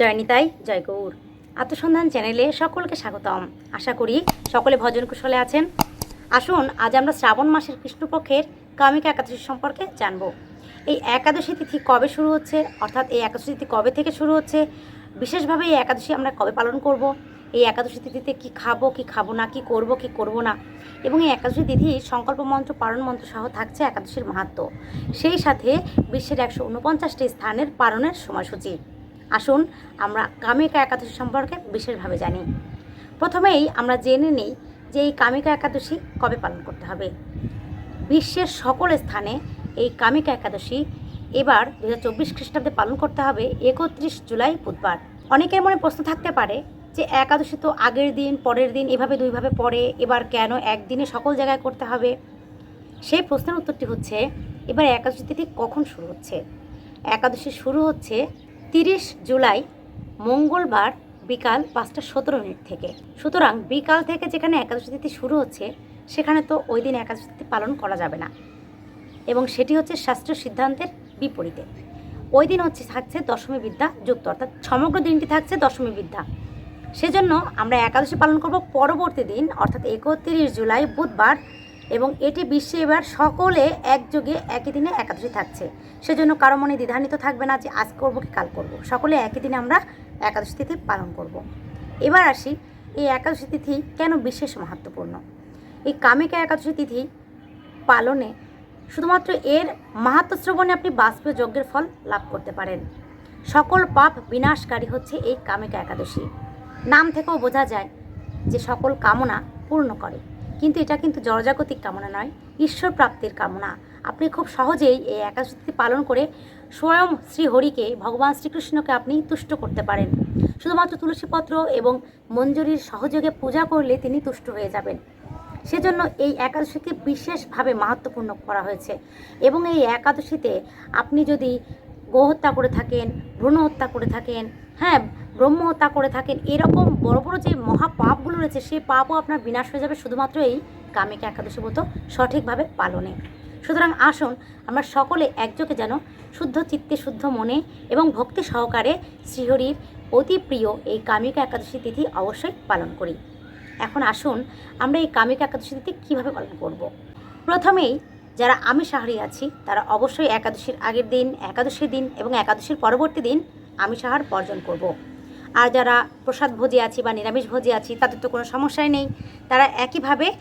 জয় নিতাই জয় গৌর। আত্মসন্ধান চ্যানেলে সকলকে স্বাগতম। আশা করি সকলে ভজন কুশলে আছেন। আসুন, আজ আমরা শ্রাবণ মাসের কৃষ্ণপক্ষের কামিকা একাদশী সম্পর্কে জানব। এই একাদশী তিথি কবে শুরু হচ্ছে? অর্থাৎ এই একাদশী তিথি কবে থেকে শুরু হচ্ছে? বিশেষভাবে এই একাদশী আমরা কবে পালন করব? এই একাদশী তিথিতে কি খাব কি খাব না, কি করব কি করব না? এবং এই একাদশী তিথি সংকল্প মন্ত্র পালন মন্ত্র সহ থাকছে একাদশীর মাহাত্ম। সেই সাথে বিশ্বের একশো উনপঞ্চাশটি স্থানের পালনের সময়সূচি। আসুন, আমরা কামিকা একাদশী সম্পর্কে বিশেষভাবে জানি। প্রথমেই আমরা জেনে নিই যে এই কামিকা একাদশী কবে পালন করতে হবে। বিশ্বের সকল স্থানে এই কামিকা একাদশী এবার দু হাজার চব্বিশ খ্রিস্টাব্দে পালন করতে হবে একত্রিশ জুলাই বুধবার। অনেকের মনে প্রশ্ন থাকতে পারে যে একাদশী তো আগের দিন, পরের দিন, এভাবে দুইভাবে পড়ে, এবার কেন একদিনে সকল জায়গায় করতে হবে? সেই প্রশ্নের উত্তরটি হচ্ছে, এবার একাদশী তিথি কখন শুরু হচ্ছে? একাদশী শুরু হচ্ছে তিরিশ জুলাই মঙ্গলবার বিকাল পাঁচটা সতেরো মিনিট থেকে। সুতরাং বিকাল থেকে যেখানে একাদশী তিথি শুরু হচ্ছে, সেখানে তো ওই দিন একাদশী তিথি পালন করা যাবে না। এবং সেটি হচ্ছে শাস্ত্রীয় সিদ্ধান্তের বিপরীতে। ওই দিন হচ্ছে থাকছে দশমী বিদ্যা যুক্ত, অর্থাৎ সমগ্র দিনটি থাকছে দশমী বিদ্যা। সেজন্য আমরা একাদশী পালন করব পরবর্তী দিন, অর্থাৎ একত্রিশ জুলাই বুধবার এবং এটি বিশ্বে এবার সকলে একযোগে, একই দিনে একাদশী থাকছে। সেজন্য কারও মনে দ্বিধান্বিত থাকবে না যে আজ করব কি কাল করব। সকলে একই দিনে আমরা একাদশী তিথি পালন করব। এবার আসি এই একাদশী তিথি কেন বিশেষ মাহাত্মপূর্ণ এই কামিকা একাদশী তিথি পালনে শুধুমাত্র এর মাহাত্ম শ্রবণে আপনি বাষ্পীয় যজ্ঞের ফল লাভ করতে পারেন। সকল পাপ বিনাশকারী হচ্ছে এই কামিকা একাদশী। নাম থেকেও বোঝা যায় যে সকল কামনা পূর্ণ করে। কিন্তু এটা কিন্তু জড়জাগতিক কামনা নয় ঈশ্বর প্রাপ্তির কামনা। আপনি খুব সহজেই এই একাদশী পালন করে স্বয়ং শ্রীহরিকে ভগবান শ্রীকৃষ্ণকে আপনি তুষ্ট করতে পারেন। শুধুমাত্র তুলসীপত্র এবং মঞ্জুরির সহযোগে পূজা করলে তিনি তুষ্ট হয়ে যাবেন। সেজন্য এই একাদশীকে বিশেষভাবে মাহাত্মপূর্ণ করা হয়েছে এবং এই একাদশীতে আপনি যদি গোহত্যা করে থাকেন, ভ্রূণ হত্যা করে থাকেন হ্যাঁ ব্রহ্ম হত্যা করে থাকেন এরকম বড় বড় যে মহাপাপগুলো রয়েছে সেই পাপও আপনার বিনাশ হয়ে যাবে শুধুমাত্র এই কামিকা একাদশী মতো সঠিকভাবে পালনে সুতরাং আসুন, আমরা সকলে একযোগে যেন শুদ্ধ চিত্তে, শুদ্ধ মনে এবং ভক্তি সহকারে শ্রীহরির অতি প্রিয় এই কামিকা একাদশী তিথি অবশ্যই পালন করি এখন আসুন, আমরা এই কামিকা একাদশী তিথি কীভাবে পালন করব। প্রথমেই যারা আমি সাহারি আছি, তারা অবশ্যই একাদশীর আগের দিন, একাদশীর দিন এবং একাদশীর পরবর্তী দিন আমি সাহার বর্জন করব। আর যারা প্রসাদ ভোজে আছি বা নিরামিষ ভোজে আছি, তাদের তো কোনো সমস্যাই নেই। তারা একইভাবে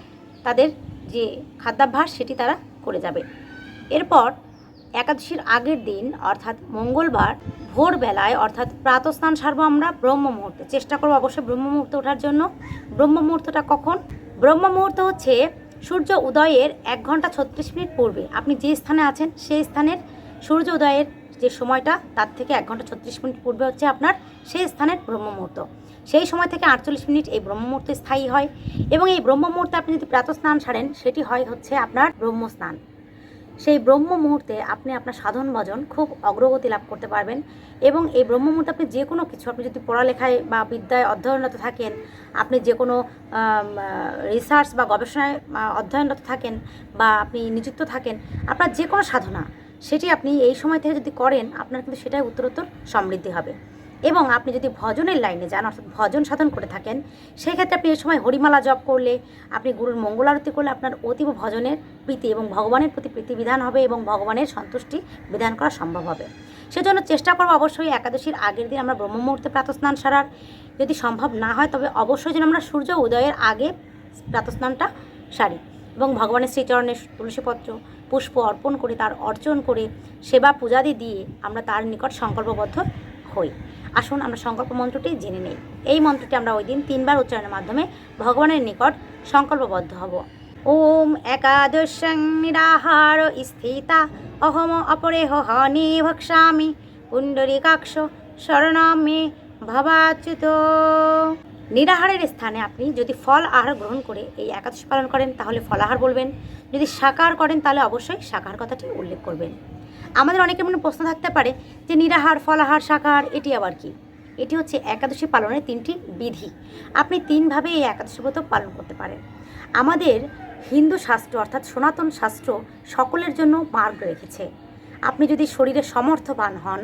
তাদের যে খাদ্যাভ্যাস, সেটি তারা করে যাবে। এরপর একাদশীর আগের দিন, অর্থাৎ মঙ্গলবার, ভোরবেলায়, অর্থাৎ প্রাতস্নান সারবো আমরা ব্রহ্ম মুহূর্তে। চেষ্টা করব অবশ্যই ব্রহ্ম মুহূর্তে ওঠার জন্য। ব্রহ্ম মুহূর্তটা কখন? ব্রহ্ম মুহূর্ত হচ্ছে সূর্য উদয়ের এক ঘণ্টা ছত্রিশ মিনিট পূর্বে। আপনি যে স্থানে আছেন, সেই স্থানের সূর্য উদয়ের যে সময়টা, তার থেকে এক ঘণ্টা ছত্রিশ মিনিট পূর্বে হচ্ছে আপনার সেই স্থানের ব্রহ্ম মুহূর্ত সেই সময় থেকে আটচল্লিশ মিনিট এই ব্রহ্ম মুহূর্ত স্থায়ী হয় এবং এই ব্রহ্ম মুহূর্তে আপনি যদি প্রাতঃস্নান সারেন, সেটি হয় হচ্ছে আপনার ব্রহ্ম স্নান। সেই ব্রহ্ম মুহূর্তে আপনি আপনার সাধন ভজন খুব অগ্রগতি লাভ করতে পারবেন এবং এই ব্রহ্ম মুহূর্তে আপনি যে কোনো কিছু, আপনি যদি পড়ালেখায় বা বিদ্যায় অধ্যয়নরত থাকেন, আপনি যে কোনো রিসার্চ বা গবেষণায় অধ্যয়নরত থাকেন বা আপনি নিযুক্ত থাকেন, আপনার যে কোনো সাধনা সেটি আপনি এই সময় থেকে যদি করেন, আপনার কিন্তু সেটাই উত্তরোত্তর সমৃদ্ধি হবে। এবং আপনি যদি ভজনের লাইনে যান, অর্থাৎ ভজন সাধন করে থাকেন, সেক্ষেত্রে আপনি এই সময় হরিমালা জপ করলে, আপনি গুরুর মঙ্গল আরতি করলে আপনার অতীব ভজনের প্রীতি এবং ভগবানের প্রতি প্রীতি বিধান হবে এবং ভগবানের সন্তুষ্টি বিধান করা সম্ভব হবে। সেজন্য চেষ্টা করব অবশ্যই একাদশীর আগের দিন আমরা ব্রহ্ম মুহূর্তে প্রাতস্নান সারার। যদি সম্ভব না হয়, তবে অবশ্যই যেন আমরা সূর্য উদয়ের আগে প্রাতস্নানটা সারি এবং ভগবানের শ্রীচরণের তুলসীপত্র পুষ্প অর্পণ করে, তার অর্চন করে, সেবা পূজাদি দিয়ে আমরা তার নিকট সংকল্পবদ্ধ হই। আসুন আমরা সংকল্প মন্ত্রটি জেনে নেই। এই মন্ত্রটি আমরা ওই দিন তিনবার উচ্চারণের মাধ্যমে ভগবানের নিকট সংকল্পবদ্ধ হব। ওম একাদশং নিরাহার স্থিতা, অহম অপরেহ হনি ভক্ষামি পুণ্ডরিকাক্ষ শরণামে ভবাচ্যুত। নিরাহারের স্থানে আপনি যদি ফল আহার গ্রহণ করে এই একাদশী পালন করেন, তাহলে ফলাহার বলবেন। যদি সাকার করেন, তাহলে অবশ্যই সাকার কথাটি উল্লেখ করবেন। আমাদের অনেকের মনে প্রশ্ন থাকতে পারে যে, নিরাহার ফলাহার সাকার এটি আবার কি? এটি হচ্ছে একাদশী পালনের তিনটি বিধি। আপনি তিনভাবে এই একাদশী ব্রত পালন করতে পারেন। আমাদের হিন্দু শাস্ত্র, অর্থাৎ সনাতন শাস্ত্র সকলের জন্য মার্গ রেখেছে। আপনি যদি শরীরে সমর্থবান হন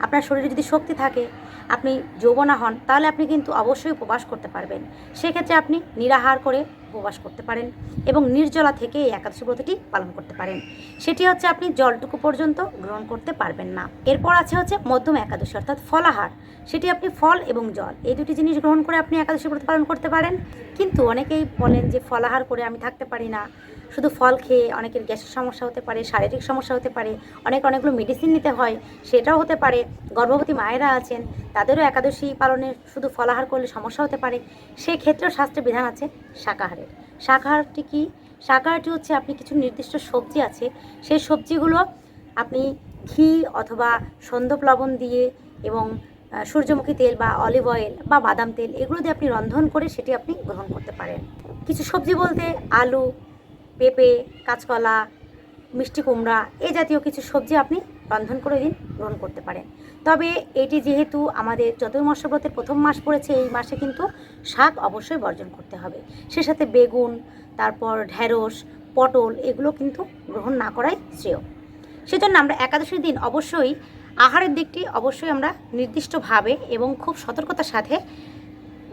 আপনার শরীরে যদি শক্তি থাকে, আপনি যৌবনা হন, তাহলে আপনি কিন্তু অবশ্যই উপবাস করতে পারবেন। সেক্ষেত্রে আপনি নিরাহার করে উপবাস করতে পারেন এবং নির্জলা থেকে এই একাদশী ব্রতটি পালন করতে পারেন। সেটি হচ্ছে আপনি জলটুকু পর্যন্ত গ্রহণ করতে পারবেন না। এরপর আছে হচ্ছে মধ্যম একাদশী, অর্থাৎ ফলাহার। সেটি আপনি ফল এবং জল, এই দুটি জিনিস গ্রহণ করে আপনি একাদশী ব্রত পালন করতে পারেন। কিন্তু অনেকেই বলেন যে ফলাহার করে আমি থাকতে পারি না। শুধু ফল খেয়ে অনেকের গ্যাসের সমস্যা হতে পারে, শারীরিক সমস্যা হতে পারে, অনেক অনেকগুলো মেডিসিন নিতে হয়, সেটাও হতে পারে। গর্ভবতী মায়েরা আছেন, তাদেরও একাদশী পালনে শুধু ফলাহার করলে সমস্যা হতে পারে। সেই ক্ষেত্রেও শাস্ত্রে বিধান আছে শাকাহারের শাকাহারটি কি? শাখাহারটি হচ্ছে আপনি কিছু নির্দিষ্ট সবজি আছে, সেই সবজিগুলো আপনি ঘি অথবা সন্দপ লবণ দিয়ে এবং সূর্যমুখী তেল বা অলিভ অয়েল বা বাদাম তেল এগুলো দিয়ে আপনি রন্ধন করে সেটি আপনি গ্রহণ করতে পারেন। কিছু সবজি বলতে আলু, পেঁপে, কাঁচকলা মিষ্টি কুমড়া, এ জাতীয় কিছু সবজি আপনি রন্ধন করে দিন, গ্রহণ করতে পারেন। তবে এটি যেহেতু আমাদের চতুর্মাস ব্রতের প্রথম মাস পড়েছে, এই মাসে কিন্তু শাক অবশ্যই বর্জন করতে হবে। সে সাথে বেগুন, তারপর ঢ্যাঁড়স পটল, এগুলো কিন্তু গ্রহণ না করাই শ্রেয়। সেজন্য আমরা একাদশীর দিন অবশ্যই, আহারের দিকটি অবশ্যই আমরা নির্দিষ্টভাবে এবং খুব সতর্কতার সাথে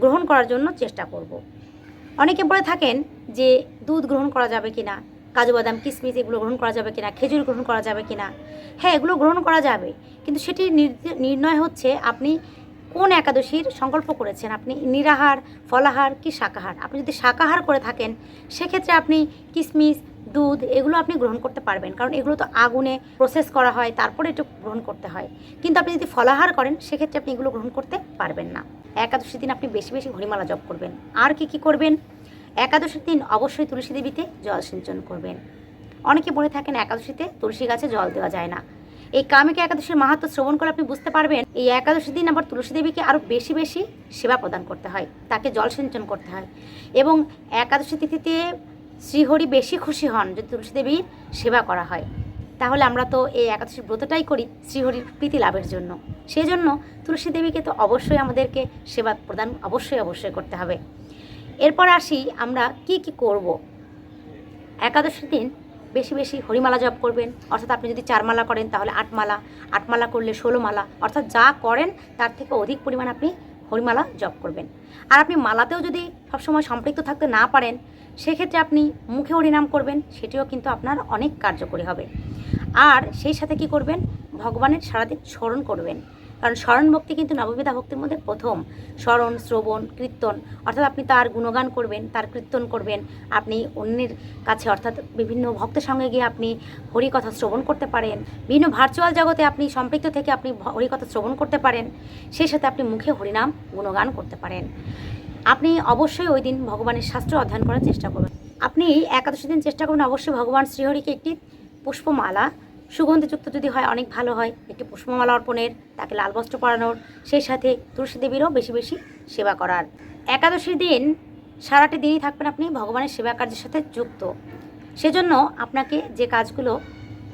গ্রহণ করার জন্য চেষ্টা করব। অনেকে বলে থাকেন যে, দুধ গ্রহণ করা যাবে কিনা? কাজু বাদাম কিশমিশ এগুলো গ্রহণ করা যাবে কিনা, খেজুর গ্রহণ করা যাবে কিনা। হ্যাঁ এগুলো গ্রহণ করা যাবে। কিন্তু সেটি নির্ণয় হচ্ছে আপনি কোন একাদশীর সংকল্প করেছেন? আপনি নিরাহার, ফলাহার কি শাকাহার? আপনি যদি শাকাহার করে থাকেন, সেক্ষেত্রে আপনি কিশমিশ দুধ এগুলো আপনি গ্রহণ করতে পারবেন। কারণ এগুলো তো আগুনে প্রসেস করা হয়, তারপরে একটু গ্রহণ করতে হয়। কিন্তু আপনি যদি ফলাহার করেন, সেক্ষেত্রে আপনি এগুলো গ্রহণ করতে পারবেন না। একাদশী দিন আপনি বেশি বেশি ঘড়িমালা জপ করবেন। আর কি কি করবেন? একাদশীর দিন অবশ্যই তুলসী দেবীতে জল সিঞ্চন করবেন। অনেকে বলে থাকেন একাদশীতে তুলসী গাছে জল দেওয়া যায় না। এই কামিকা একাদশীর মাহাত্ম শ্রবণ করে আপনি বুঝতে পারবেন, এই একাদশী দিন আবার তুলসী দেবীকে আরও বেশি বেশি সেবা প্রদান করতে হয়, তাকে জল সিঞ্চন করতে হয়। এবং একাদশী তিথিতে শ্রীহরি বেশি খুশি হন যদি তুলসী দেবীর সেবা করা হয়। তাহলে আমরা তো এই একাদশীর ব্রতটাই করি শ্রীহরির প্রীতি লাভের জন্য। সেই জন্য তুলসী দেবীকে তো অবশ্যই আমাদেরকে সেবা প্রদান অবশ্যই অবশ্যই করতে হবে। এরপর আসি আমরা কি কি করব। একাদশীর দিন বেশি বেশি হরিমালা জপ করবেন। অর্থাৎ আপনি যদি চার মালা করেন তাহলে আট মালা আট মালা করলে ষোলো মালা। অর্থাৎ যা করেন তার থেকে অধিক পরিমাণ আপনি হরিমালা জপ করবেন। আর আপনি মালাতেও যদি সবসময় সম্পৃক্ত থাকতে না পারেন, সেক্ষেত্রে আপনি মুখে হরিনাম করবেন, সেটিও কিন্তু আপনার অনেক কার্যকরী হবে। আর সেই সাথে কি করবেন? ভগবানের সারাদিন স্মরণ করবেন। কারণ স্মরণ ভক্তি কিন্তু নববিধা ভক্তির মধ্যে প্রথম। স্মরণ, শ্রবণ, কীর্তন, অর্থাৎ আপনি তার গুণগান করবেন, তার কীর্তন করবেন, আপনি অন্যের কাছে অর্থাৎ বিভিন্ন ভক্তের সঙ্গে গিয়ে আপনি হরিকথা শ্রবণ করতে পারেন। বিভিন্ন ভার্চুয়াল জগতে আপনি সম্পৃক্ত থেকে আপনি হরিকথা শ্রবণ করতে পারেন। সেই সাথে আপনি মুখে হরিনাম গুণগান করতে পারেন। আপনি অবশ্যই ওই দিন ভগবানের শাস্ত্র অধ্যয়ন করার চেষ্টা করবেন। আপনি একাদশী দিন চেষ্টা করবেন অবশ্যই ভগবান শ্রীহরিকে একটি পুষ্পমালা সুগন্ধিযুক্ত যদি হয়, অনেক ভালো হয়। একটি পুষ্পমালা অর্পণের, তাকে লাল বস্ত্র পরানোর, সেই সাথে তুলসী দেবীরও বেশি বেশি সেবা করার। একাদশীর দিন সারাটি দিনই থাকবেন আপনি ভগবানের সেবা কার্যের সাথে যুক্ত। সেজন্য আপনাকে যে কাজগুলো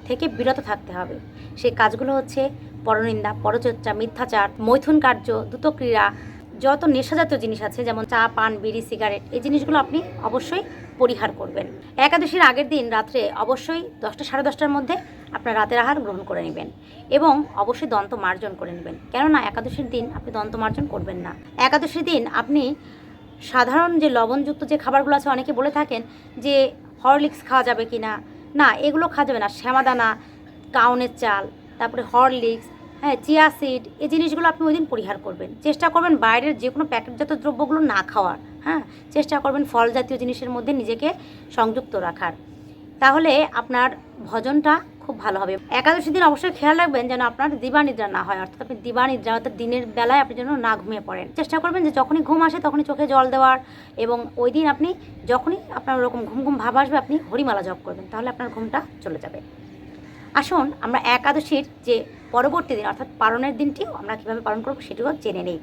থেকে বিরত থাকতে হবে, সেই কাজগুলো হচ্ছে পরনিন্দা, পরচর্চা, মিথ্যাচার, মৈথুন কার্য, দ্রুত ক্রীড়া যত নেশাজাতীয় জিনিস আছে, যেমন চা, পান, বিড়ি, সিগারেট, এই জিনিসগুলো আপনি অবশ্যই পরিহার করবেন। একাদশীর আগের দিন রাত্রে অবশ্যই দশটা, সাড়ে দশটার মধ্যে আপনার রাতের আহার গ্রহণ করে নেবেন এবং অবশ্যই দন্ত মার্জন করে নেবেন। কেননা একাদশীর দিন আপনি দন্ত মার্জন করবেন না। একাদশীর দিন আপনি সাধারণ যে লবণযুক্ত যে খাবারগুলো আছে, অনেকে বলে থাকেন যে হরলিক্স খাওয়া যাবে কি না না, এগুলো খাওয়া যাবে না। শ্যামাদানা, কাউনের চাল, তারপরে হরলিক্স হ্যাঁ চিয়া সিড এই জিনিসগুলো আপনি ওই দিন পরিহার করবেন। চেষ্টা করবেন বাইরের যে কোনো প্যাকেটজাত দ্রব্যগুলো না খাওয়ার হ্যাঁ? চেষ্টা করবেন ফল জাতীয় জিনিসের মধ্যে নিজেকে সংযুক্ত রাখার। তাহলে আপনার ভজনটা খুব ভালো হবে। একাদশী দিন অবশ্যই খেয়াল রাখবেন যেন আপনার দিবানিদ্রা না হয়, অর্থাৎ আপনি দিবানিদ্রা, অর্থাৎ দিনের বেলায় আপনি যেন না ঘুমিয়ে পড়েন। চেষ্টা করবেন যে যখনই ঘুম আসে তখনই চোখে জল দেওয়ার এবং ওই দিন আপনি যখনই আপনার ওরকম ঘুম ঘুম ভাব আসবে আপনি হরিমালা জপ করবেন, তাহলে আপনার ঘুমটা চলে যাবে। আসুন আমরা একাদশীর যে পরবর্তী দিন, অর্থাৎ পালনের দিনটিও আমরা কীভাবে পালন করব সেটিও জেনে নেই।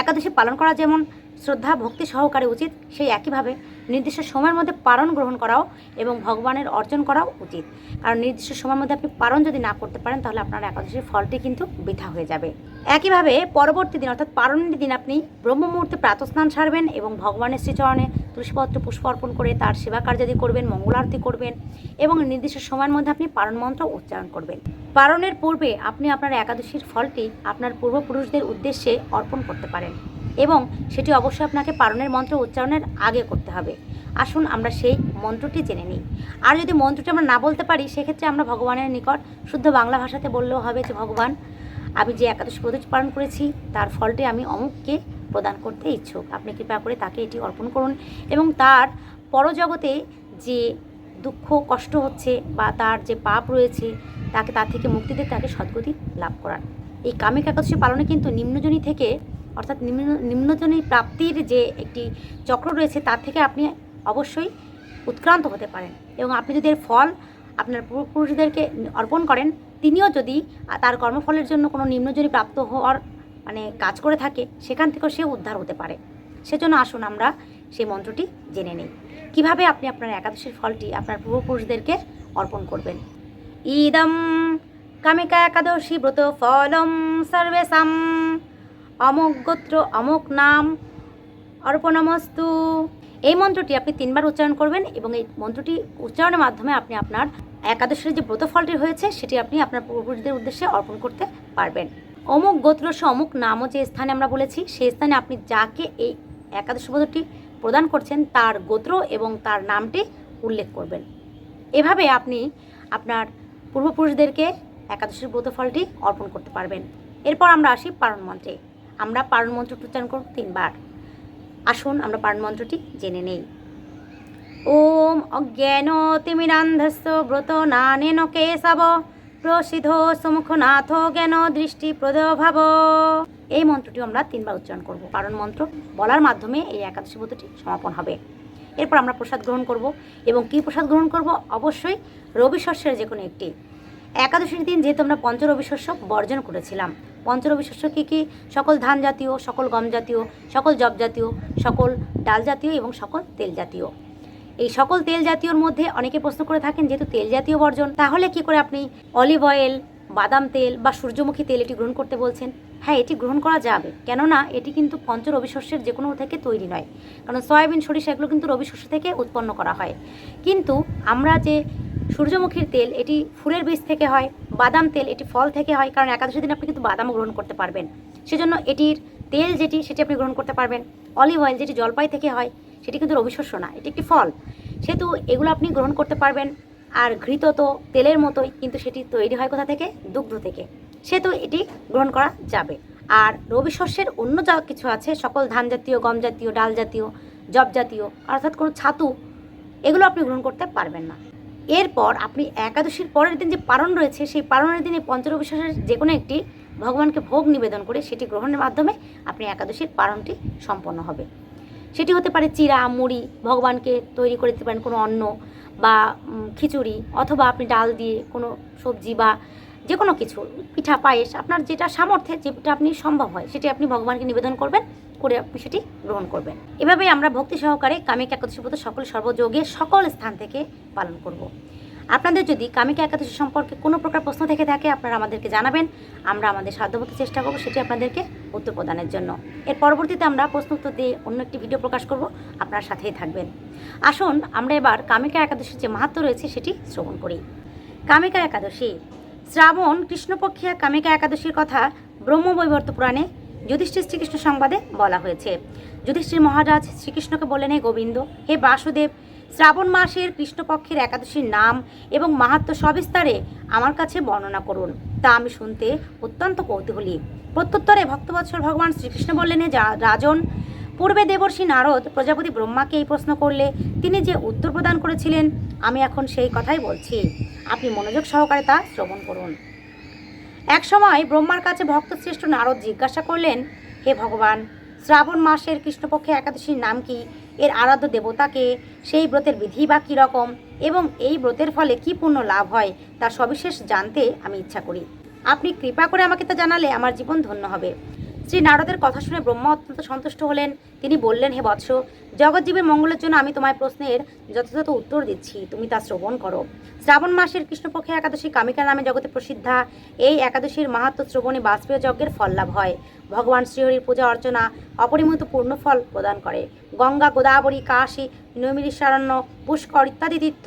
একাদশী পালন করা যেমন শ্রদ্ধা, ভক্তি সহকারে উচিত, সেই একইভাবে নির্দিষ্ট সময়ের মধ্যে পালন গ্রহণ করাও এবং ভগবানের অর্জন করাও উচিত। কারণ নির্দিষ্ট সময়ের মধ্যে আপনি পালন যদি না করতে পারেন, তাহলে আপনার একাদশীর ফলটি কিন্তু বৃথা হয়ে যাবে। একইভাবে পরবর্তী দিন, অর্থাৎ পারণের দিন, আপনি ব্রহ্ম মুহূর্তে প্রাতস্নান সারবেন এবং ভগবানের শ্রীচরণে তুলসীপত্র পুষ্প অর্পণ করে তার সেবা কার্য কার্যাদি করবেন মঙ্গল আরতি করবেন এবং নির্দিষ্ট সময়ের মধ্যে আপনি পারণ মন্ত্র উচ্চারণ করবেন। পারণের পূর্বে আপনি আপনার একাদশীর ফলটি আপনার পূর্বপুরুষদের উদ্দেশ্যে অর্পণ করতে পারেন। এবং সেটি অবশ্যই আপনাকে পারণের মন্ত্র উচ্চারণের আগে করতে হবে। আসুন আমরা সেই মন্ত্রটি জেনে নিই। আর যদি মন্ত্রটি আমরা না বলতে পারি, সেক্ষেত্রে আমরা ভগবানের নিকট শুদ্ধ বাংলা ভাষাতে বললেও হবে যে, ভগবান, আমি যে একাদশ প্রদোষ পালন করেছি, তার ফলটি আমি অমুককে প্রদান করতে ইচ্ছুক। আপনি কৃপা করে তাকে এটি অর্পণ করুন। এবং তার পরজগতে যে দুঃখ, কষ্ট হচ্ছে বা তার যে পাপ রয়েছে, তাকে তার থেকে মুক্তি তাকে সদ্গতি লাভ করার। এই কামিক একাদশী পালনে কিন্তু নিম্নজনী থেকে অর্থাৎ নিম্ন, নিম্নজনী প্রাপ্তির যে একটি চক্র রয়েছে, তার থেকে আপনি অবশ্যই উৎক্রান্ত হতে পারেন। এবং আপনি যদি এর ফল আপনার পূর্বপুরুষদেরকে অর্পণ করেন, তিনিও যদি তার কর্মফলের জন্য কোনো নিম্নজনী প্রাপ্ত হওয়ার মানে কাজ করে থাকে, সেখান থেকেও সে উদ্ধার হতে পারে। সেজন্য আসুন আমরা সেই মন্ত্রটি জেনে নিই। কীভাবে আপনি আপনার একাদশীর ফলটি আপনার পূর্বপুরুষদেরকে অর্পণ করবেন? ইদম কামিকা একাদশী ব্রত ফলম সর্বেশাম। অমুক গোত্র অমুক নাম। অর্পণমস্তু। এই মন্ত্রটি আপনি তিনবার উচ্চারণ করবেন এবং এই মন্ত্রটি উচ্চারণের মাধ্যমে আপনি আপনার একাদশের যে ব্রত ফলটি হয়েছে, সেটি আপনি আপনার পূর্বপুরুষদের উদ্দেশ্যে অর্পণ করতে পারবেন। অমুক গোত্রস অমুক নামও যে স্থানে আমরা বলেছি, সেই স্থানে আপনি যাকে এই একাদশ ব্রতটি প্রদান করছেন, তার গোত্র এবং তার নামটি উল্লেখ করবেন। এভাবে আপনি আপনার পূর্বপুরুষদেরকে একাদশীর ব্রত ফলটি অর্পণ করতে পারবেন। এরপর আমরা আসি পারণ মন্ত্রে। আমরা পারণ মন্ত্রটি উচ্চারণ করব তিনবার। আসুন, আমরা পারণ মন্ত্রটি জেনে নেই। ওম অজ্ঞান তিমিরান্ধস্য ব্রত নানেন কেশব, প্রসিদ্ধ সমুখনাথ জ্ঞান দৃষ্টি প্রদভাব। এই মন্ত্রটি আমরা তিনবার উচ্চারণ করব। পারণ মন্ত্র বলার মাধ্যমে এই একাদশী ব্রতটি সমাপন হবে। এরপর আমরা প্রসাদ গ্রহণ করব এবং কী প্রসাদ গ্রহণ করব? অবশ্যই রবি শস্যের যে কোনো একটি। একাদশীর দিন যেহেতু আমরা পঞ্চরবি শস্য বর্জন করেছিলাম। পঞ্চরবি শস্য কী কী? সকল ধান জাতীয়, সকল গম জাতীয়, সকল জব জাতীয়, সকল ডাল জাতীয় এবং সকল তেল জাতীয়। এই সকল তেল জাতীয়র মধ্যে অনেকে প্রশ্ন করে থাকেন, যেহেতু তেল জাতীয় বর্জন, তাহলে কি করে আপনি অলিভ অয়েল, বাদাম তেল বা সূর্যমুখী তেল এটি গ্রহণ করতে বলছেন? হ্যাঁ এটি গ্রহণ করা যাবে। কেননা, এটি কিন্তু পঞ্চ রবি শস্যের যে কোনো থেকে তৈরি নয়। কারণ সয়াবিন, সরিষা এগুলো কিন্তু রবি শস্য থেকে উৎপন্ন করা হয়। কিন্তু আমরা যে সূর্যমুখীর তেল, এটি ফুলের বীজ থেকে হয়, বাদাম তেল, এটি ফল থেকে হয়, কারণ একাদশী দিন আপনি কিন্তু বাদামও গ্রহণ করতে পারবেন। সেজন্য এটির তেল যেটি, সেটি আপনি গ্রহণ করতে পারবেন। অলিভ অয়েল যেটি জলপাই থেকে হয়, সেটি কিন্তু রবি শস্য না, এটি একটি ফল। সেহেতু এগুলো আপনি গ্রহণ করতে পারবেন। আর ঘৃত তো তেলের মতোই, কিন্তু সেটি তৈরি হয় কোথা থেকে? দুগ্ধ থেকে। সেহেতু এটি গ্রহণ করা যাবে। আর রবি শস্যের অন্য যা কিছু আছে, সকল ধান জাতীয়, গম জাতীয়, ডাল জাতীয় জব জাতীয়, অর্থাৎ কোনো ছাতু, এগুলো আপনি গ্রহণ করতে পারবেন না। এরপর আপনি একাদশীর পরের দিন যে পারণ রয়েছে, সেই পারণের দিনে পঞ্চরবি শস্যের যে কোনো একটি ভগবানকে ভোগ নিবেদন করে সেটি গ্রহণের মাধ্যমে আপনি একাদশীর পারণটি সম্পন্ন হবে। সেটি হতে পারে চিরা মুড়ি, ভগবানকে তৈরি করে দিতে পারেন কোনো অন্ন বা খিচুড়ি, অথবা আপনি ডাল দিয়ে কোনো সবজি বা যে কোনো কিছু, পিঠা, পায়েস, আপনার যেটা সামর্থ্যে, যেটা আপনি সম্ভব হয়, সেটি আপনি ভগবানকে নিবেদন করবেন, করে আপনি সেটি গ্রহণ করবেন। এভাবেই আমরা ভক্তি সহকারে কামিকা একাদশী ব্রত সকল সর্বযোগে সকল স্থান থেকে পালন করব। আপনাদের যদি কামিকা একাদশী সম্পর্কে কোনো প্রকার প্রশ্ন থেকে থাকে, আপনারা আমাদেরকে জানাবেন। আমরা আমাদের সাধ্যমতো চেষ্টা করব সেটি আপনাদেরকে উত্তর প্রদানের জন্য। এর পরবর্তীতে আমরা প্রশ্ন উত্তর দিয়ে অন্য একটি ভিডিও প্রকাশ করব। আপনার সাথেই থাকবেন। আসুন, আমরা এবার কামিকা একাদশীর যে মাহাত্ম রয়েছে সেটি শ্রবণ করি। কামিকা একাদশী শ্রাবণ কৃষ্ণপক্ষিয়া কামিকা একাদশীর কথা ব্রহ্মবৈবর্ত পুরাণে যুধিষ্ঠির শ্রীকৃষ্ণ সংবাদে বলা হয়েছে। যুধিষ্ঠির মহারাজ শ্রীকৃষ্ণকে বললেন, হে গোবিন্দ, হে বাসুদেব, শ্রাবণ মাসের কৃষ্ণপক্ষের একাদশীর নাম এবং মাহাত্ম সবিস্তারে আমার কাছে বর্ণনা করুন। তা আমি শুনতে অত্যন্ত কৌতূহলী। প্রত্যুত্তরে ভক্তবৎসল ভগবান শ্রীকৃষ্ণ বললেন যা- রাজন, পূর্বে দেবর্ষী নারদ প্রজাপতি ব্রহ্মাকে এই প্রশ্ন করলে তিনি যে উত্তর প্রদান করেছিলেন, আমি এখন সেই কথাই বলছি। আপনি মনোযোগ সহকারে তা শ্রবণ করুন। এক সময় ব্রহ্মার কাছে ভক্তশ্রেষ্ঠ নারদ জিজ্ঞাসা করলেন, হে ভগবান, শ্রাবণ মাসের কৃষ্ণপক্ষে একাদশীর নাম কি? এর আরাধ্য দেবতাকে সেই ব্রতের বিধি বা কী রকম? এবং এই ব্রতের ফলে কি পূর্ণ লাভ হয়? তা সবিশেষ জানতে আমি ইচ্ছা করি। আপনি কৃপা করে আমাকে তা জানালে আমার জীবন ধন্য হবে। শ্রী নারদের কথা শুনে ব্রহ্মা অত্যন্ত সন্তুষ্ট হলেন। তিনি বললেন, হে বৎস জগৎজীবের মঙ্গলের জন্য আমি তোমার প্রশ্নের যথাযথ উত্তর দিচ্ছি। তুমি তা শ্রবণ করো। শ্রাবণ মাসের কৃষ্ণপক্ষে একাদশী কামিকা নামে জগতে প্রসিদ্ধা। এই একাদশীর মাহাত্ম শ্রবণে বাষ্পীয় যজ্ঞের ফল লাভ হয়। ভগবান শ্রীহরির পূজা অর্চনা অপরিমিত পূর্ণ ফল প্রদান করে। গঙ্গা, গোদাবরী, কাশী নৈমিরিশারণ্য পুষ্কর ইত্যাদি তীর্থ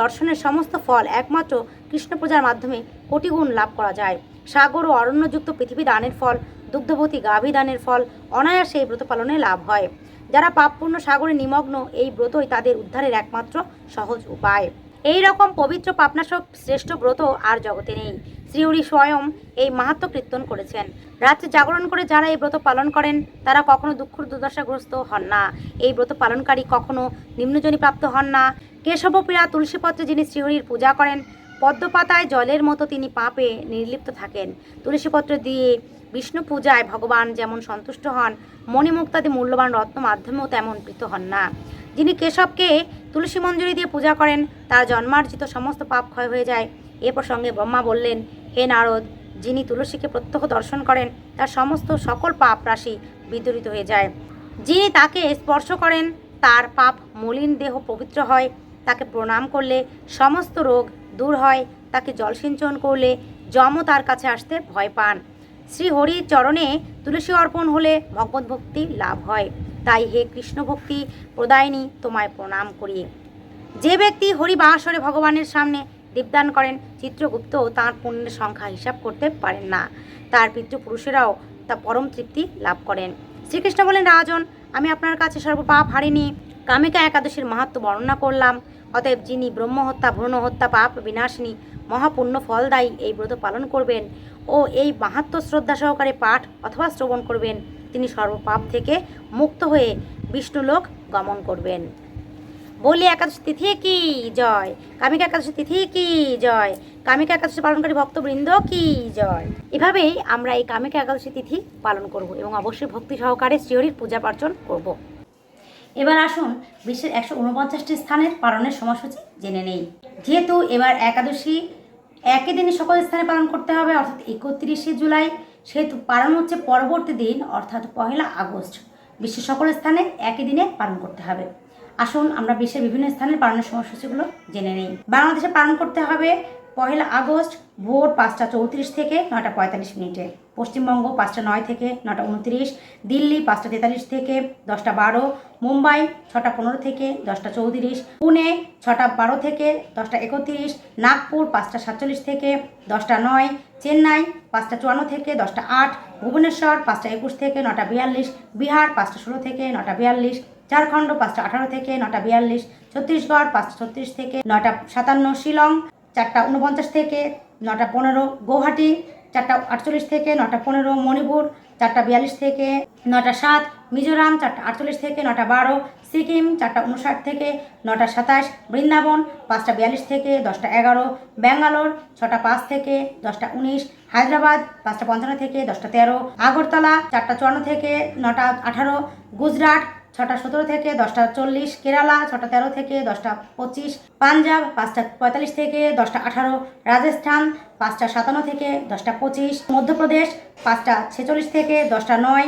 দর্শনের সমস্ত ফল একমাত্র কৃষ্ণ পূজার মাধ্যমে কোটিগুণ লাভ করা যায়। সাগর ও অরণ্যযুক্ত পৃথিবী দানের ফল দুগ্ধবতী গাভী দানের ফল অনায়াসে এই ব্রত পালনে লাভ হয়। যারা পাপপূর্ণ সাগরে নিমগ্ন এই ব্রতই তাদের উদ্ধারের একমাত্র সহজ উপায়। এই রকম পবিত্র পাপনাশক শ্রেষ্ঠ ব্রত আর জগতে নেই। শ্রীহরি স্বয়ং এই মাহাত্ম কীর্তন করেছেন। রাত্রে জাগরণ করে যারা এই ব্রত পালন করেন, তারা কখনো দুঃখ দুর্দশাগ্রস্ত হন না। এই ব্রত পালনকারী কখনো নিম্নজনী প্রাপ্ত হন না। কেশবপীড়া তুলসীপত্রে যিনি শ্রীহরির পূজা করেন, পদ্মপাতায় জলের মতো তিনি পাপে নির্লিপ্ত থাকেন। তুলসীপত্র দিয়ে বিষ্ণু পূজায় ভগবান যেমন সন্তুষ্ট হন, মণিমুক্তাদি মূল্যবান রত্ন মাধ্যমেও তেমন প্রীত হন না। যিনি কেশবকে তুলসী মঞ্জুরি দিয়ে পূজা করেন, তার জন্মার্জিত সমস্ত পাপ ক্ষয় হয়ে যায়। এ প্রসঙ্গে ব্রহ্মা বললেন, হে নারদ, যিনি তুলসীকে প্রত্যক্ষ দর্শন করেন, তার সমস্ত সকল পাপ রাশি বিদরিত হয়ে যায়। যিনি তাকে স্পর্শ করেন, তার পাপ মলিন দেহ পবিত্র হয়। তাকে প্রণাম করলে সমস্ত রোগ দূর হয়। তাকে জলসিঞ্চন করলে যমও তার কাছে আসতে ভয় পান। শ্রী হরির চরণে তুলসী অর্পণ হলে ভগবত ভক্তি লাভ হয়। তাই হে কৃষ্ণ ভক্তি, প্রদায়নী, তোমায় প্রণাম করিয়ে যে ব্যক্তি হরি বাসরে ভগবানের সামনে দীপদান করেন, চিত্রগুপ্ত তাঁর পুণ্যের সংখ্যা হিসাব করতে পারেন না। তার পিতৃপুরুষেরাও তা পরম তৃপ্তি লাভ করেন। শ্রীকৃষ্ণ বলেন, রাজন, আমি আপনার কাছে সর্বপাপ হারিনি। কামিকা একাদশীর মাহাত্ম বর্ণনা করলাম। অতএব যিনি ব্রহ্মহত্যা ভ্রূণ হত্যা পাপ, বিনাশিনী মহাপুণ্য ফলদায়ী এই ব্রত পালন করবেন ও এই মাহাত্ম শ্রদ্ধা সহকারে পাঠ অথবা শ্রবণ করবেন। তিনি সর্বপাপ থেকে মুক্ত হয়ে বিষ্ণুলোক গমন করবেন। বলি একাদশী তিথি কি? জয়। কামিকা একাদশী তিথি কি? জয়। কামিকা একাদশী পালনকারী ভক্তবৃন্দ কি? জয়। এভাবেই আমরা এই কামিকা একাদশী তিথি পালন করব এবং অবশ্যই ভক্তি সহকারে শ্রীহরির পূজা পার্চন করব। এবার আসুন বিশ্বের একশো উনপঞ্চাশটি স্থানের পালনের সময়সূচি জেনে নেই। যেহেতু এবার একাদশী একই দিনে সকল স্থানে পালন করতে হবে, অর্থাৎ একত্রিশে জুলাই সেহেতু পালন হচ্ছে পরবর্তী দিন, অর্থাৎ পহেলা আগস্ট। বিশ্বের সকল স্থানে একই দিনে পালন করতে হবে। আসুন আমরা বিশ্বের বিভিন্ন স্থানে পালনের সময়সূচিগুলো জেনে নিই। বাংলাদেশে পালন করতে হবে পহেলা আগস্ট ভোর পাঁচটা চৌত্রিশ থেকে নটা পঁয়তাল্লিশ মিনিটে। পশ্চিমবঙ্গ পাঁচটা নয় থেকে নটা উনত্রিশ, দিল্লি পাঁচটা তেতাল্লিশ থেকে দশটা বারো, মুম্বাই ছটা পনেরো থেকে দশটা চৌত্রিশ, পুনে ছটা বারো থেকে দশটা একত্রিশ, নাগপুর পাঁচটা সাতচল্লিশ থেকে দশটা নয়, চেন্নাই পাঁচটা চুয়ান্ন থেকে দশটা আট, ভুবনেশ্বর পাঁচটা একুশ থেকে নটা বিয়াল্লিশ, বিহার পাঁচটা ষোলো থেকে নটা বিয়াল্লিশ, ঝাড়খণ্ড পাঁচটা আঠারো থেকে নটা বিয়াল্লিশ, ছত্তিশগড় পাঁচটা ছত্রিশ থেকে নটা সাতান্ন, শিলং চারটা উনপঞ্চাশ থেকে নটা পনেরো গৌহাটি চারটা আটচল্লিশ থেকে নটা পনেরো মণিপুর, চারটা বিয়াল্লিশ থেকে নটা সাত মিজোরাম, চারটা আটচল্লিশ থেকে নটা বারো সিকিম, চারটা উনষাট থেকে নটা সাতাশ বৃন্দাবন, পাঁচটা বিয়াল্লিশ থেকে দশটা এগারো ব্যাঙ্গালোর, ছটা পাঁচ থেকে দশটা উনিশ হায়দ্রাবাদ, পাঁচটা পঞ্চান্ন থেকে দশটা তেরো আগরতলা, চারটা চুয়ান্ন থেকে নটা আঠারো গুজরাট ছটা সতেরো থেকে দশটা চল্লিশ কেরালা, ছটা তেরো থেকে দশটা পঁচিশ পাঞ্জাব, পাঁচটা পঁয়তাল্লিশ থেকে দশটা আঠারো রাজস্থান, পাঁচটা সাতান্ন থেকে দশটা পঁচিশ মধ্যপ্রদেশ, পাঁচটা ছেচল্লিশ থেকে দশটা নয়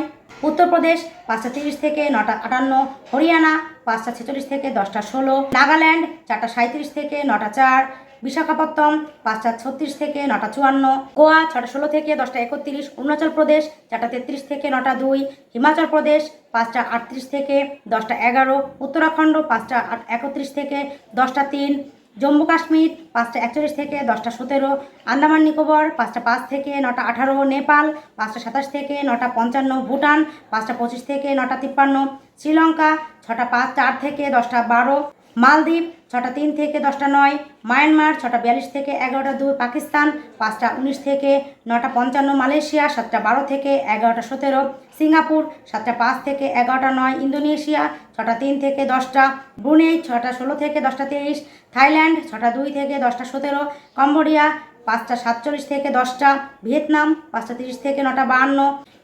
উত্তরপ্রদেশ, পাঁচটা তিরিশ থেকে নটা আটান্ন হরিয়ানা, পাঁচটা ছেচল্লিশ থেকে দশটা ষোলো, নাগাল্যান্ড, চারটা সাঁত্রিশ থেকে নটা চার বিশাখাপত্তম পাঁচটা ছত্রিশ থেকে নটা চুয়ান্ন, গোয়া ছটা ষোলো থেকে দশটা একত্রিশ, অরুণাচল প্রদেশ চারটা তেত্রিশ থেকে নটা দুই, হিমাচল প্রদেশ পাঁচটা আটত্রিশ থেকে দশটা এগারো, উত্তরাখণ্ড পাঁচটা একত্রিশ থেকে দশটা তিন, জম্মু কাশ্মীর পাঁচটা একচল্লিশ থেকে দশটা সতেরো, আন্দামান নিকোবর পাঁচটা পাঁচ থেকে নটা আঠারো, নেপাল পাঁচটা সাতাশ থেকে নটা পঞ্চান্ন, ভুটান পাঁচটা পঁচিশ থেকে নটা তিপ্পান্ন, শ্রীলঙ্কা ছটা পাঁচ চার থেকে দশটা বারো মালদ্বীপ, ছটা তিন থেকে দশটা নয়। মায়ানমার, ছটা বিয়াল্লিশ থেকে এগারোটা দুই। পাকিস্তান, পাঁচটা উনিশ থেকে নটা পঞ্চান্ন। মালয়েশিয়া, সাতটা বারো থেকে এগারোটা সতেরো। সিঙ্গাপুর, সাতটা পাঁচ থেকে এগারোটা নয়। ইন্দোনেশিয়া, ছটা তিন থেকে দশটা। ব্রুনেই, ছটা ষোলো থেকে দশটা তেইশ। থাইল্যান্ড, ছটা দুই থেকে দশটা সতেরো। কম্বোডিয়া, পাঁচটা সাতচল্লিশ থেকে দশটা। ভিয়েতনাম, পাঁচটা তিরিশ থেকে নটা বাহান্ন।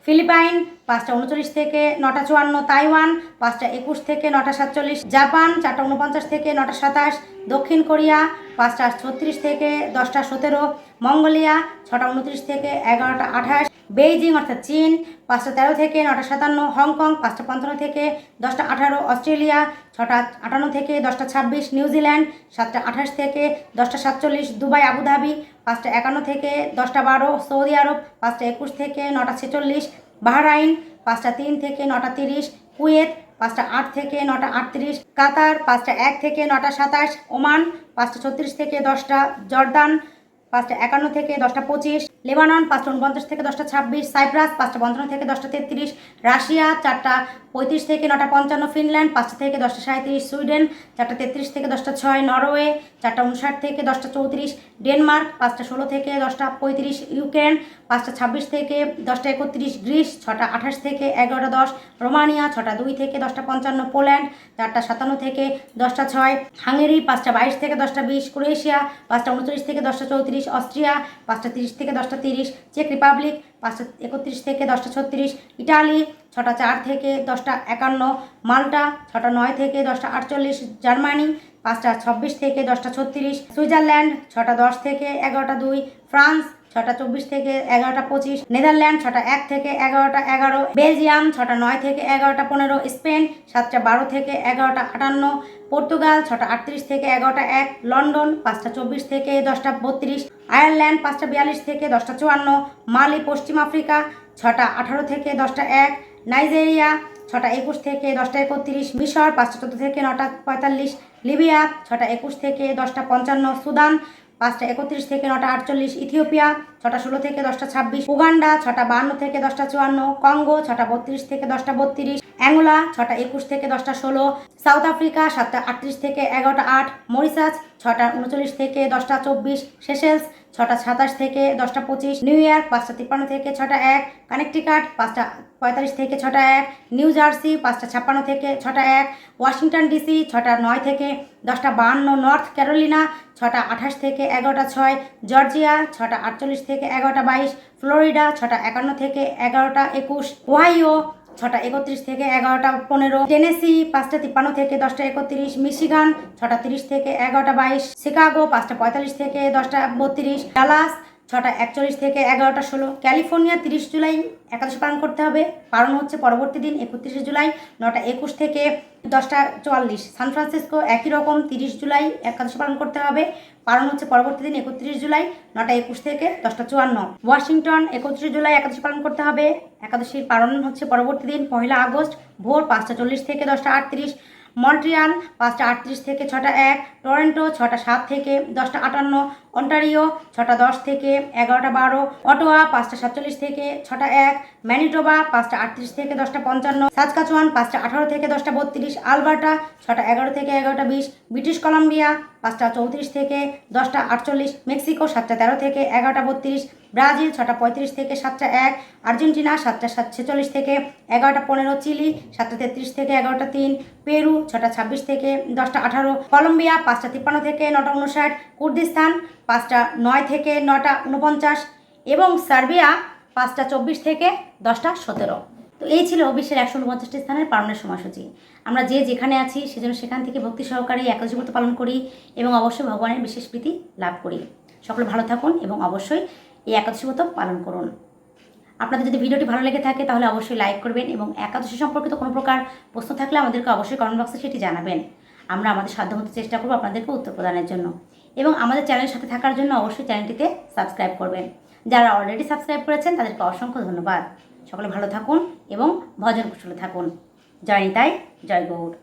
ফিলিপাইন, পাঁচটা উনচল্লিশ থেকে নটা চুয়ান্ন তাইওয়ান, পাঁচটা একুশ থেকে নটা সাতচল্লিশ জাপান, চারটা উনপঞ্চাশ থেকে নটা সাতাশ দক্ষিণ কোরিয়া, পাঁচটা ছত্রিশ থেকে দশটা সতেরো মঙ্গোলিয়া, ছটা উনত্রিশ থেকে এগারোটা আঠাশ বেইজিং, অর্থাৎ চীন, পাঁচটা তেরো থেকে নটা সাতান্ন হংকং, পাঁচটা পঞ্চান্ন থেকে দশটা আঠারো অস্ট্রেলিয়া, ছটা আটান্ন থেকে দশটা ছাব্বিশ নিউজিল্যান্ড, সাতটা আঠাশ থেকে দশটা সাতচল্লিশ দুবাই, আবুধাবি পাঁচটা একান্ন থেকে দশটা বারো সৌদি আরব, পাঁচটা একুশ থেকে নটা ছেচল্লিশ, বাহরাইন, পাঁচটা তিন থেকে নটা তিরিশ, কুয়েত, পাঁচটা আট থেকে নটা আটত্রিশ, কাতার, পাঁচটা এক থেকে নটা সাতাশ, ওমান, পাঁচটা ছত্রিশ থেকে দশটা, জর্দান, পাঁচটা একান্ন থেকে দশটা পঁচিশ লেবানন পাঁচটা উনপঞ্চাশ থেকে দশটা ছাব্বিশ সাইপ্রাস পাঁচটা পঞ্চান্ন থেকে দশটা তেত্রিশ রাশিয়া চারটা পঁয়ত্রিশ থেকে নটা পঞ্চান্ন ফিনল্যান্ড পাঁচটা থেকে দশটা সাঁত্রিশ সুইডেন চারটা তেত্রিশ থেকে দশটা ছয় নরওয়ে চারটা উনষাট থেকে দশটা চৌত্রিশ ডেনমার্ক পাঁচটা ষোলো থেকে দশটা পঁয়ত্রিশ ইউক্রেন পাঁচটা ছাব্বিশ থেকে দশটা একত্রিশ গ্রিস ছটা আঠাশ থেকে এগারোটা দশ রোমানিয়া ছটা দুই থেকে দশটা পঞ্চান্ন পোল্যান্ড চারটা সাতান্ন থেকে দশটা ছয় হাঙ্গেরি পাঁচটা বাইশ থেকে দশটা বিশ ক্রোয়েশিয়া পাঁচটা উনচল্লিশ থেকে দশটা চৌত্রিশ অস্ট্রিয়া পাঁচটা তিরিশ থেকে দশটা তিরিশ চেক রিপাবলিক পাঁচটা একত্রিশ থেকে দশটা ছত্রিশ ইটালি ছটা চার থেকে দশটা একান্ন মাল্টা ছটা নয় থেকে দশটা আটচল্লিশ জার্মানি পাঁচটা ছাব্বিশ থেকে দশটা ছত্রিশ সুইজারল্যান্ড ছটা দশ থেকে এগারোটা দুই ফ্রান্স ছটা চব্বিশ থেকে এগারোটা পঁচিশ নেদারল্যান্ড ছটা এক থেকে এগারোটা এগারো বেলজিয়াম ছটা নয় থেকে এগারোটা পনেরো স্পেন সাতটা বারো থেকে এগারোটা আটান্ন পর্তুগাল ছটা আটত্রিশ থেকে এগারোটা এক লন্ডন পাঁচটা চব্বিশ থেকে দশটা বত্রিশ আয়ারল্যান্ড পাঁচটা বিয়াল্লিশ থেকে দশটা চুয়ান্ন, মালি পশ্চিম আফ্রিকা ছটা আঠারো থেকে দশটা এক, নাইজেরিয়া ছটা একুশ থেকে দশটা একত্রিশ, মিশর পাঁচটা চোদ্দ থেকে নটা পঁয়তাল্লিশ, লিবিয়া ছটা একুশ থেকে দশটা পঞ্চান্ন, সুদান পাঁচটা একত্রিশ থেকে নটা আটচল্লিশ, ইথিওপিয়া ছটা ষোলো থেকে দশটা ছাব্বিশ, উগান্ডা ছটা বান্ন থেকে দশটা চুয়ান্ন, কঙ্গো ছটা বত্রিশ থেকে দশটা বত্রিশ, অ্যাঙ্গোলা ছটা একুশ থেকে দশটা ষোলো, সাউথ আফ্রিকা সাতটা আটত্রিশ থেকে এগারোটা আট মরিসাস ছটা উনচল্লিশ থেকে দশটা চব্বিশ, সেশেলস ছটা সাতাশ থেকে দশটা পঁচিশ, নিউ ইয়র্ক পাঁচটা তিপ্পান্ন থেকে ছটা এক, কানেকটিকাট পাঁচটা পঁয়তাল্লিশ থেকে ছটা এক, নিউ জার্সি পাঁচটা ছাপ্পান্ন থেকে ছটা এক, ওয়াশিংটন ডিসি ছটা নয় থেকে দশটা বাহান্ন নর্থ ক্যারোলিনা ছটা আঠাশ থেকে এগারোটা ছয়, জর্জিয়া ছটা আটচল্লিশ থেকে এগারোটা বাইশ, ফ্লোরিডা ছটা একান্ন থেকে এগারোটা একুশ ওয়াইও ছটা একত্রিশ থেকে এগারোটা পনেরো, টেনেসি পাঁচটা তিপ্পান্ন থেকে দশটা একত্রিশ, মিশিগান ছটা তিরিশ থেকে এগারোটা বাইশ, শিকাগো পাঁচটা পঁয়তাল্লিশ থেকে দশটা বত্রিশ, ডালাস ছটা একচল্লিশ থেকে এগারোটা ষোলো। ক্যালিফোর্নিয়া তিরিশ জুলাই একাদশ পালন করতে হবে। পালন হচ্ছে পরবর্তী দিন, একত্রিশে জুলাই, নটা একুশ থেকে দশটা চুয়াল্লিশ। সান ফ্রান্সিসকো একই রকম তিরিশ জুলাই একাদশ পালন করতে হবে। পালন হচ্ছে পরবর্তী দিন, একত্রিশ জুলাই, নটা একুশ থেকে দশটা চুয়ান্ন। ওয়াশিংটন, একত্রিশ জুলাই একাদশী পালন করতে হবে। একাদশীর পালন হচ্ছে পরবর্তী দিন পয়লা আগস্ট, ভোর পাঁচটা চল্লিশ থেকে দশটা আটত্রিশ। মন্ট্রিয়াল পাঁচটা আটত্রিশ থেকে ছটা এক। টরেন্টো ছটা সাত থেকে দশটা আটান্ন। অন্টারিও, ছটা দশ থেকে এগারোটা বারো, অটোয়া, পাঁচটা সাতচল্লিশ থেকে ছটা এক, ম্যানিটোবা, পাঁচটা আটত্রিশ থেকে দশটা পঞ্চান্ন, সাজকাচুয়ান, পাঁচটা আঠারো থেকে দশটা বত্রিশ, আলবার্টা, ছটা এগারো থেকে এগারোটা বিশ, ব্রিটিশ কলম্বিয়া, পাঁচটা চৌত্রিশ থেকে দশটা আটচল্লিশ, মেক্সিকো, সাতটা তেরো থেকে এগারোটা বত্রিশ, ব্রাজিল, ছটা পঁয়ত্রিশ থেকে সাতটা এক, আর্জেন্টিনা, সাতটা সাত ছেচল্লিশ থেকে এগারোটা পনেরো, চিলি, সাতটা তেত্রিশ থেকে এগারোটা তিন, পেরু, ছটা ছাব্বিশ থেকে দশটা আঠারো, কলম্বিয়া, পাঁচটা তিপ্পান্ন থেকে নটা উনষাট, কুর্দিস্তান পাঁচটা নয় থেকে নটা উনপঞ্চাশ এবং সার্বিয়া পাঁচটা চব্বিশ থেকে দশটা সতেরো। তো এই ছিল বিশ্বের একশো উনপঞ্চাশটি স্থানের পালনের সময়সূচি। আমরা যে যেখানে আছি সেজন্য সেখান থেকে ভক্তি সহকারে ব্রত পালন করি এবং অবশ্যই ভগবানের বিশেষ প্রীতি লাভ করি। সকলে ভালো থাকুন এবং অবশ্যই এই একাদশী ব্রত পালন করুন। আপনাদের যদি ভিডিওটি ভালো লেগে থাকে তাহলে অবশ্যই লাইক করবেন এবং একাদশী সম্পর্কিত কোনো প্রকার প্রশ্ন থাকলে আমাদেরকে অবশ্যই কমেন্ট বক্সে সেটি জানাবেন। আমরা আমাদের সাধ্যমতো চেষ্টা করব আপনাদেরকে উত্তর প্রদানের জন্য। এবং আমাদের চ্যানেলের সাথে থাকার জন্য অবশ্যই চ্যানেলটিতে সাবস্ক্রাইব করবেন। যারা অলরেডি সাবস্ক্রাইব করেছেন, তাদেরকে অসংখ্য ধন্যবাদ। সকলে ভালো থাকুন এবং ভজন কুশলে থাকুন। জয় নিতাই, জয় গৌড়